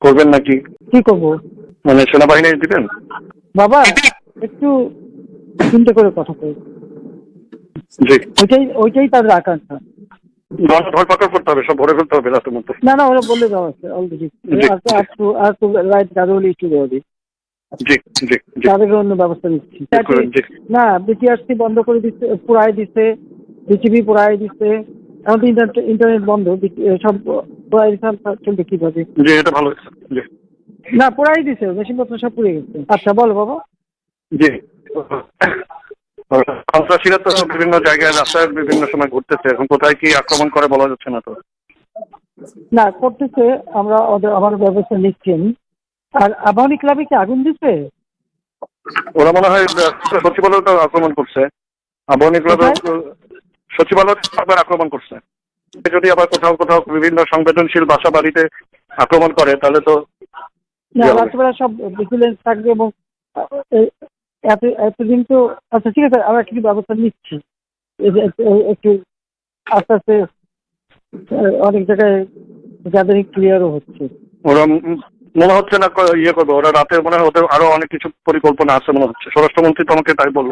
করবেন নাকি? কি করব? মানে সেনাবাহিনী দিবেন? বাবা একটু চিন্তা করে কথা কই। জি। ওইটাই ওইটাই তাদের আকাঙ্ক্ষা। ধরপাকড় করতে হবে সব ভরে ফেলতে হবে রাতের না না ওরা বলে দেওয়া আছে অলরেডি। আর তো- আর তো রাইট ইস্যু দেওয়া তাদের অন্য ব্যবস্থা নিচ্ছি। না বিটিআরসি বন্ধ করে দিচ্ছে দিচ্ছে বিটিভি দিচ্ছে। এখন ইন্টারনেট ইন্টারনেট বন্ধ সব আর চলবে কীভাবে জি এটা ভালো হয়েছে। জি। না পুরাই দিচ্ছে মেশিনপত্র সব পুড়ে গেছে। আচ্ছা বলো বাবা। জি। সন্ত্রাসীরা তো বিভিন্ন জায়গায় রাস্তায় বিভিন্ন সময় ঘুরতেছে। এখন কোথায় কি আক্রমণ করে বলা যাচ্ছে না তো। না করতেছে আমরা ওদের আমার ব্যবস্থা নিচ্ছি আর আবাহনী ক্লাবে কি আগুন দিচ্ছে ওরা মনে হয় আহ, সচিবালয় তো আক্রমণ করছে। আবহানী ক্লাব সচিবালয় আক্রমণ করছে। যদি আবার কোথাও কোথাও বিভিন্ন সংবেদনশীল বাসা বাড়িতে আক্রমণ করে তাহলে তো। রাত্রেবেলা সব ভিজিলেন্স থাকবে এবং এত এতদিন তো আচ্ছা ঠিক আছে আমরা কিছু ব্যবস্থা নিচ্ছি। একটু- একটু আস্তে আস্তে অনেক জায়গায় গ্যাদারিং ক্লিয়ারও হচ্ছে। ওরা মনে হচ্ছে না ইয়ে করবে ওরা রাতে মনে হয় ওদের আরও অনেক কিছু পরিকল্পনা আছে মনে হচ্ছে। স্বরাষ্ট্রমন্ত্রী তো আমাকে তাই বলল।